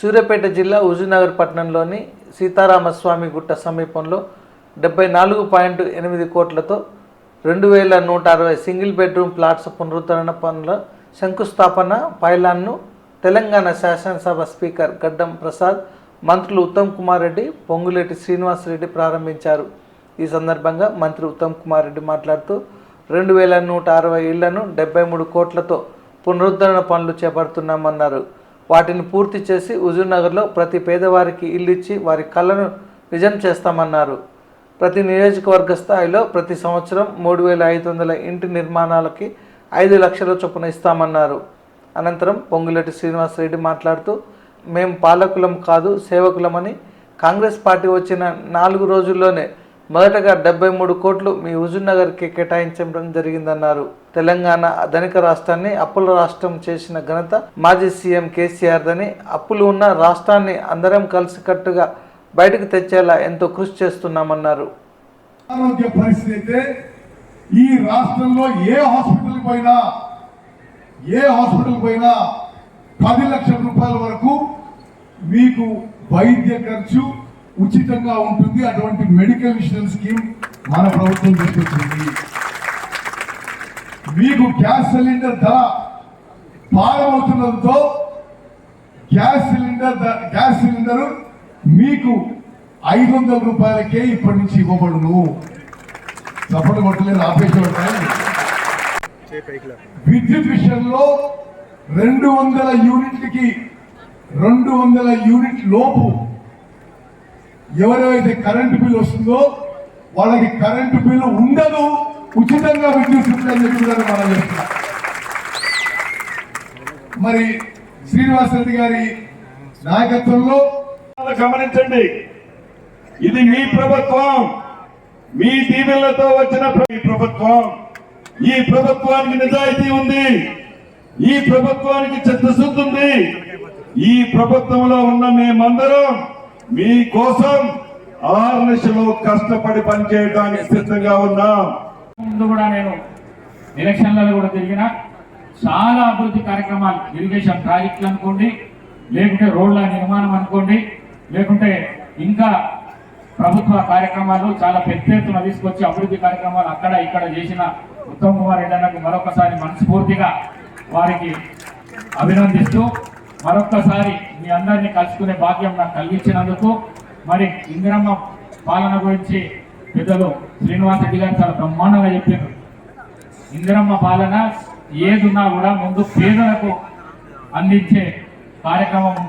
సూర్యాపేట జిల్లా హుజూర్నగర్ పట్టణంలోని సీతారామస్వామి గుట్ట సమీపంలో డెబ్బై నాలుగు పాయింట్ ఎనిమిది కోట్లతో రెండు వేల నూట అరవై సింగిల్ బెడ్రూమ్ ప్లాట్స్ పునరుద్ధరణ పనుల శంకుస్థాపన పైలాన్ను తెలంగాణ శాసనసభ స్పీకర్ గడ్డం ప్రసాద్ మంత్రులు ఉత్తమ్ కుమార్ రెడ్డి పొంగులేటి శ్రీనివాసరెడ్డి ప్రారంభించారు. ఈ సందర్భంగా మంత్రి ఉత్తమ్ కుమార్ రెడ్డి మాట్లాడుతూ రెండు వేల నూట అరవై ఇళ్ళను డెబ్బై మూడు కోట్లతో పునరుద్ధరణ పనులు చేపడుతున్నామన్నారు. వాటిని పూర్తి చేసి హుజూర్నగర్లో ప్రతి పేదవారికి ఇల్లు ఇచ్చి వారి కళ్ళను నిజం చేస్తామన్నారు. ప్రతి నియోజకవర్గ స్థాయిలో ప్రతి సంవత్సరం మూడు వేల ఐదు వందల ఇంటి నిర్మాణాలకి ఐదు లక్షల చొప్పున ఇస్తామన్నారు. అనంతరం పొంగులేటి శ్రీనివాసరెడ్డి మాట్లాడుతూ మేము పాలకులం కాదు సేవకులమని కాంగ్రెస్ పార్టీ వచ్చిన నాలుగు రోజుల్లోనే మొదటగా డెబ్బై మూడు కోట్లు మీ హుజూర్నగర్కి కేటాయించడం జరిగిందన్నారు. తెలంగాణ ధనిక రాష్ట్రాన్ని అప్పుల రాష్ట్రం చేసిన ఘనత మాజీ సీఎం కేసీఆర్దని అప్పులు ఉన్న రాష్ట్రాన్ని అందరం కలిసికట్టుగా బయటకు తెచ్చేలా ఎంతో కృషి చేస్తున్నామన్నారు. ఆరోగ్య పరిస్థితి అయితే ఈ రాష్ట్రంలో ఏ హాస్పిటల్ పోయినా ఏ హాస్పిటల్ పోయినా పది లక్షల రూపాయల వరకు మీకు వైద్య ఖర్చు ఉచితంగా ఉంటుంది. అటువంటి మెడికల్ ఇన్సూరెన్స్ స్కీమ్ మన ప్రభుత్వం తీసుకొచ్చింది. మీకు గ్యాస్ సిలిండర్ ధర భారమవుతుండడంతో గ్యాస్ సిలిండర్ గ్యాస్ సిలిండర్ మీకు ఐదు వందల రూపాయలకే ఇప్పటి నుంచి ఇవ్వబడును. చప్పటి కొట్టలేదు ఆపేసేవాడు విద్యుత్ విషయంలో రెండు వందల యూనిట్లకి రెండు వందల యూనిట్ లోపు ఎవరైతే కరెంటు బిల్ వస్తుందో వాళ్ళకి కరెంటు బిల్లు ఉండదు ఉచితంగా విద్యుత్ ఉందని చెప్పి కూడా మనం చెప్తున్నాం. మరి శ్రీనివాస్ రెడ్డి గారి నాయకత్వంలో గమనించండి ఇది మీ ప్రభుత్వం. మీ టీవీలతో వచ్చిన ఈ ప్రభుత్వం. ఈ ప్రభుత్వానికి నిజాయితీ ఉంది. ఈ ప్రభుత్వానికి చిత్తశుద్ధి ఉంది. ఈ ప్రభుత్వంలో ఉన్న మేమందరం మీకోసం కోసం కష్టపడి పనిచేయడానికి సిద్ధంగా ఉన్నాం. ముందు కూడా నేను ఎలక్షన్లలో కూడా తిరిగిన చాలా అభివృద్ధి కార్యక్రమాలు ఇరిగేషన్ ప్రాజెక్టులు అనుకోండి లేకుంటే రోడ్ల నిర్మాణం అనుకోండి లేకుంటే ఇంకా ప్రభుత్వ కార్యక్రమాలు చాలా పెద్ద ఎత్తున తీసుకొచ్చి అభివృద్ధి కార్యక్రమాలు అక్కడ ఇక్కడ చేసిన ఉత్తమ్ కుమార్ రెడ్డి అన్నకు మరొకసారి మనస్ఫూర్తిగా వారికి అభినందిస్తూ మరొక్కసారి మీ అందరినీ కలుసుకునే భాగ్యం నాకు కలిగించినందుకు మరి ఇందిరమ్మ పాలన గురించి పెద్దలు శ్రీనివాస్ రెడ్డి గారు చాలా బ్రహ్మాండంగా చెప్పారు. ఇందిరమ్మ పాలన ఏదున్నా కూడా ముందు పేదలకు అందించే కార్యక్రమం ఉంటుంది.